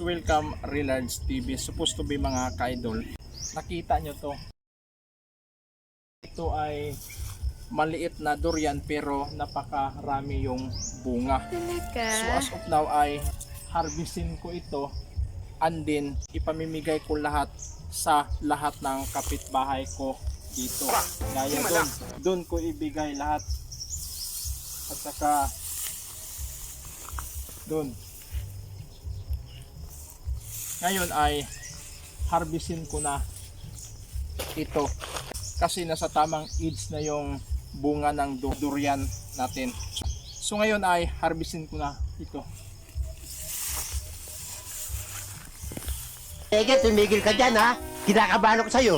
Welcome Relards TV. Supposed to be mga ka-idol. Nakita nyo to. Ito ay maliit na durian pero napakarami yung bunga. Talaga? So as of now ay harvestin ko ito and then ipamimigay ko lahat sa lahat ng kapitbahay ko dito. Gaya doon. Doon ko ibigay lahat. At saka doon. Ngayon ay harvestin ko na ito kasi nasa tamang age na yung bunga ng du- durian natin. So ngayon ay harvestin ko na ito. Ege, tumigil ka dyan ha. Kinakabahan ako sa'yo.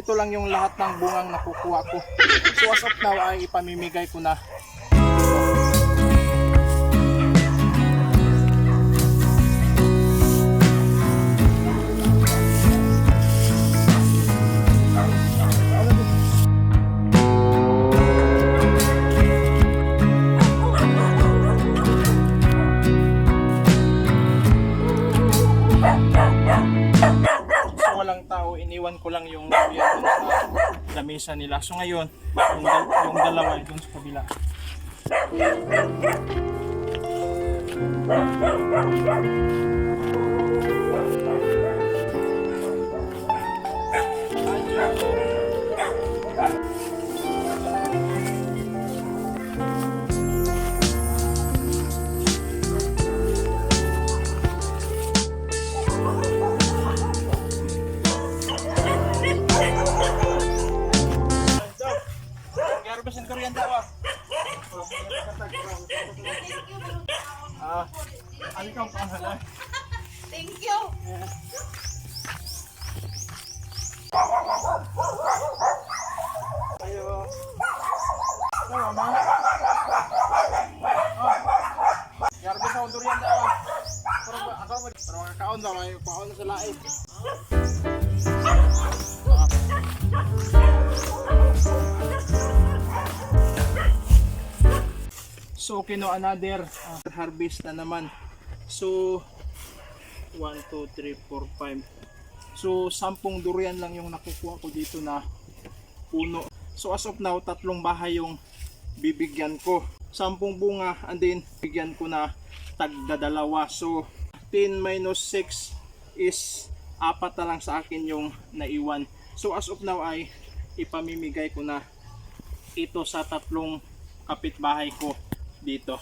Ito lang yung lahat ng bungang nakukuha ko. So as of now ay ipamimigay ko na. Iniwan ko lang yung kuya dun sa lamesa nila. So ngayon, yung, dal- yung dalawa dun sa kabila. Garbasin ko riyan daw ah. Ah, ano kang pangalan? Thank you! Ayo. Ano mama? Ah. Garbis ako durian daw. Pero ba- ako pero kakaon daw may paon sa lain. Ah. So kino another ah, harvest na naman. So 1 2 3 4 5 So, sampung durian lang yung nakukuha ko dito na puno. So, as of now, tatlong bahay yung bibigyan ko. Sampung bunga, and then, bigyan ko na tagdadalawa. So, 10 minus 6 is apat na lang sa akin yung naiwan. So, as of now ay ipamimigay ko na ito sa tatlong kapitbahay ko dito.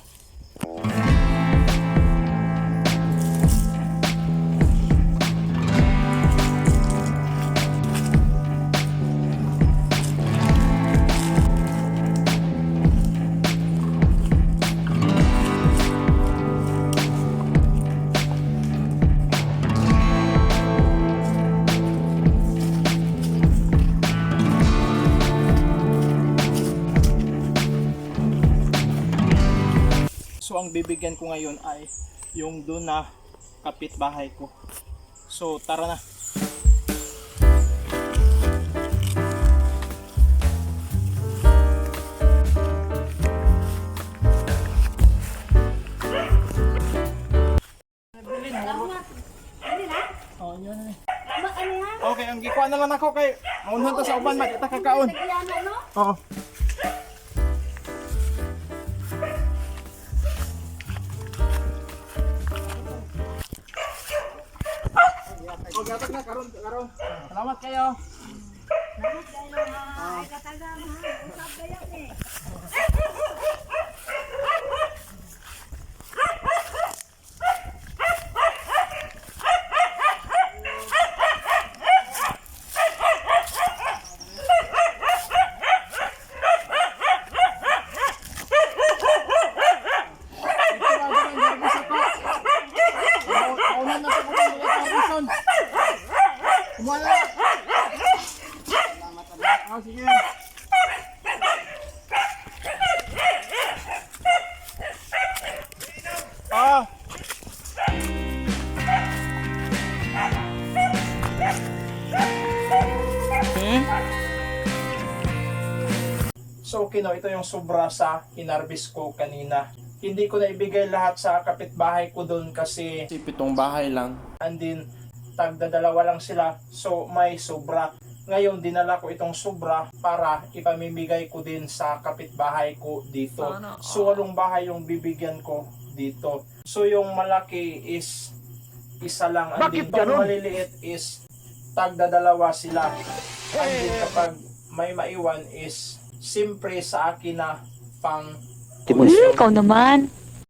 So ang bibigyan ko ngayon ay yung doon na kapitbahay ko. So tara na. Na. Okay, ang gikuha na lang ako kay maunhan to sa uban mat ita kakaon. Oo. karon karon. Salamat kayo. Salamat kayo. Ay kataga. Usap kayo ni. Ayan na sa karon. Salamat kayo. Ah, sige. Ah. Hmm? So, Kino, ito yung sobra sa hinarbis ko kanina. Hindi ko na ibigay lahat sa kapitbahay ko doon kasi pitong bahay lang. And then, tagdadalawa lang sila. So, may sobra. Ngayon, dinala ko itong sobra para ipamimigay ko din sa kapitbahay ko dito. So, walong bahay yung bibigyan ko dito. So, yung malaki is isa lang. Bakit pag ganun? maliliit is tagdadalawa sila. And then, kapag may maiwan is simpre sa akin na pang Hmm, ikaw naman.